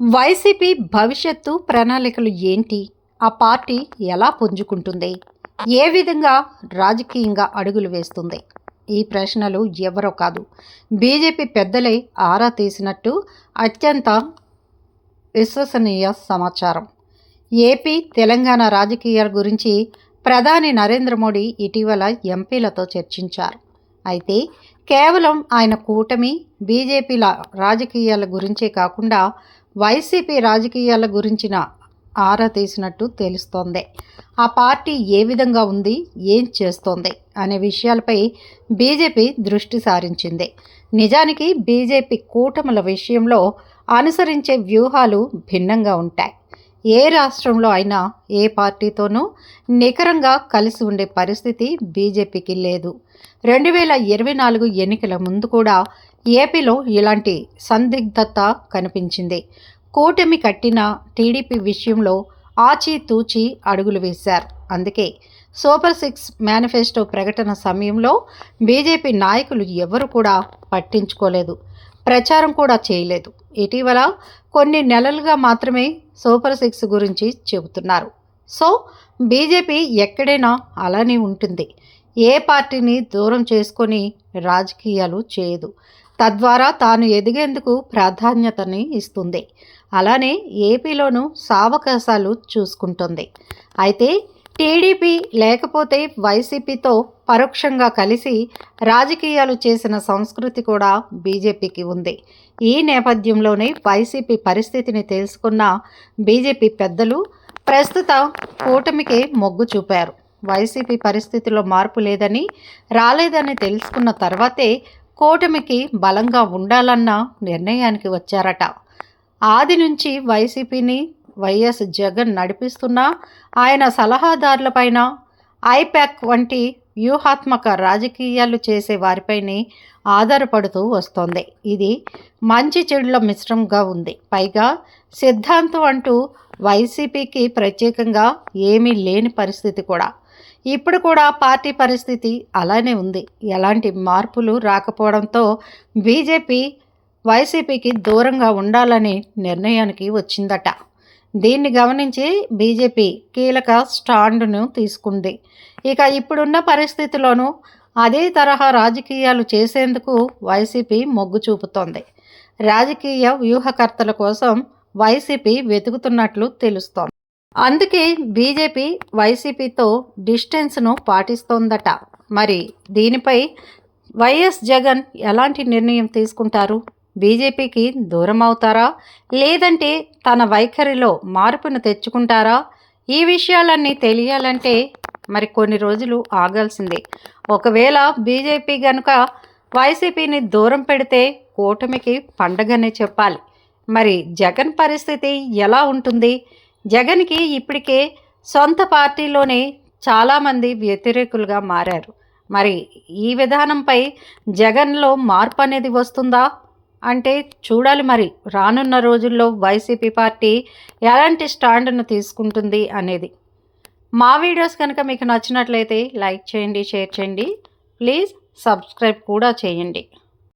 YCP భవిష్యత్తు ప్రణాళికలు ఏంటి? ఆ పార్టీ ఎలా పుంజుకుంటుంది? ఏ విధంగా రాజకీయంగా అడుగులు వేస్తుంది? ఈ ప్రశ్నలు ఎవరో కాదు. బీజేపీ పెద్దలే ఆరా తీసినట్టు అత్యంత విశ్వసనీయ సమాచారం. ఏపీ తెలంగాణ రాజకీయాల గురించి ప్రధాని నరేంద్ర మోడీ ఇటీవల ఎంపీలతో చర్చించారు. అయితే కేవలం ఆయన కూటమి బీజేపీల రాజకీయాల గురించే కాకుండా వైసీపీ రాజకీయాల గురించిన ఆరా తీసినట్టు తెలుస్తోంది. ఆ పార్టీ ఏ విధంగా ఉంది ఏం చేస్తోంది అనే విషయాలపై బీజేపీ దృష్టి సారించింది. నిజానికి బీజేపీ కూటముల విషయంలో అనుసరించే వ్యూహాలు భిన్నంగా ఉంటాయి. ఏ రాష్ట్రంలో అయినా ఏ పార్టీతోనూ నికరంగా కలిసి ఉండే పరిస్థితి బీజేపీకి లేదు. రెండు వేల ఇరవై నాలుగు ఎన్నికల ముందు కూడా ఏపీలో ఇలాంటి సందిగ్ధత కనిపించింది. కూటమి కట్టిన టీడీపీ విషయంలో ఆచితూచి అడుగులు వేశారు. అందుకే సూపర్ సిక్స్ మేనిఫెస్టో ప్రకటన సమయంలో బీజేపీ నాయకులు ఎవరు కూడా పట్టించుకోలేదు. ప్రచారం కూడా చేయలేదు. ఇటీవల కొన్ని నెలలుగా మాత్రమే సూపర్ సిక్స్ గురించి చెబుతున్నారు. సో బీజేపీ ఎక్కడైనా అలానే ఉంటుంది. ఏ పార్టీని దూరం చేసుకొని రాజకీయాలు చేయదు. తద్వారా తాను ఎదిగేందుకు ప్రాధాన్యతని ఇస్తుంది. అలానే ఏపీలోనూ సావకాశాలు చూసుకుంటుంది. అయితే టీడీపీ లేకపోతే వైసీపీతో పరోక్షంగా కలిసి రాజకీయాలు చేసిన సంస్కృతి కూడా బీజేపీకి ఉంది. ఈ నేపథ్యంలోనే వైసీపీ పరిస్థితిని తెలుసుకున్న బీజేపీ పెద్దలు ప్రస్తుత కూటమికే మొగ్గు చూపారు. వైసీపీ పరిస్థితిలో మార్పు లేదని రాలేదని తెలుసుకున్న తర్వాతే కూటమికి బలంగా ఉండాలన్న నిర్ణయానికి వచ్చారట. ఆది నుంచి వైసీపీని వైఎస్ జగన్ నడిపిస్తున్న ఆయన సలహాదారులపైన ఐపాక్ వంటి వ్యూహాత్మక రాజకీయాలు చేసే వారిపైనే ఆధారపడుతూ వస్తోంది. ఇది మంచి చెడుల మిశ్రమంగా ఉంది. పైగా సిద్ధాంతం అంటూ వైసీపీకి ప్రత్యేకంగా ఏమీ లేని పరిస్థితి కూడా. ఇప్పుడు కూడా పార్టీ పరిస్థితి అలానే ఉంది. ఎలాంటి మార్పులు రాకపోవడంతో బీజేపీ వైసీపీకి దూరంగా ఉండాలని నిర్ణయానికి వచ్చిందట. దీన్ని గమనించి బీజేపీ కీలక స్టాండ్ను తీసుకుంది. ఇక ఇప్పుడున్న పరిస్థితిలోనూ అదే తరహా రాజకీయాలు చేసేందుకు వైసీపీ మొగ్గు చూపుతోంది. రాజకీయ వ్యూహకర్తల కోసం వైసీపీ వెతుకుతున్నట్లు తెలుస్తోంది. అందుకే బీజేపీ వైసీపీతో డిస్టెన్స్ను పాటిస్తోందట. మరి దీనిపై వైఎస్ జగన్ ఎలాంటి నిర్ణయం తీసుకుంటారు? బీజేపీకి దూరం అవుతారా? లేదంటే తన వైఖరిలో మార్పును తెచ్చుకుంటారా? ఈ విషయాలన్నీ తెలియాలంటే మరి కొన్ని రోజులు ఆగాల్సిందే. ఒకవేళ బీజేపీ గనుక వైసీపీని దూరం పెడితే కూటమికి పండగనే చెప్పాలి. మరి జగన్ పరిస్థితి ఎలా ఉంటుంది? జగన్కి ఇప్పటికే సొంత పార్టీలోనే చాలామంది వ్యతిరేకులుగా మారారు. మరి ఈ విధానంపై జగన్లో మార్పు అనేది వస్తుందా? అంటే చూడాలి మరి రానున్న రోజుల్లో వైసీపీ పార్టీ ఎలాంటి స్టాండ్ను తీసుకుంటుంది అనేది. మా వీడియోస్ కనుక మీకు నచ్చినట్లయితే లైక్ చేయండి షేర్ చేయండి. ప్లీజ్ సబ్స్క్రైబ్ కూడా చేయండి.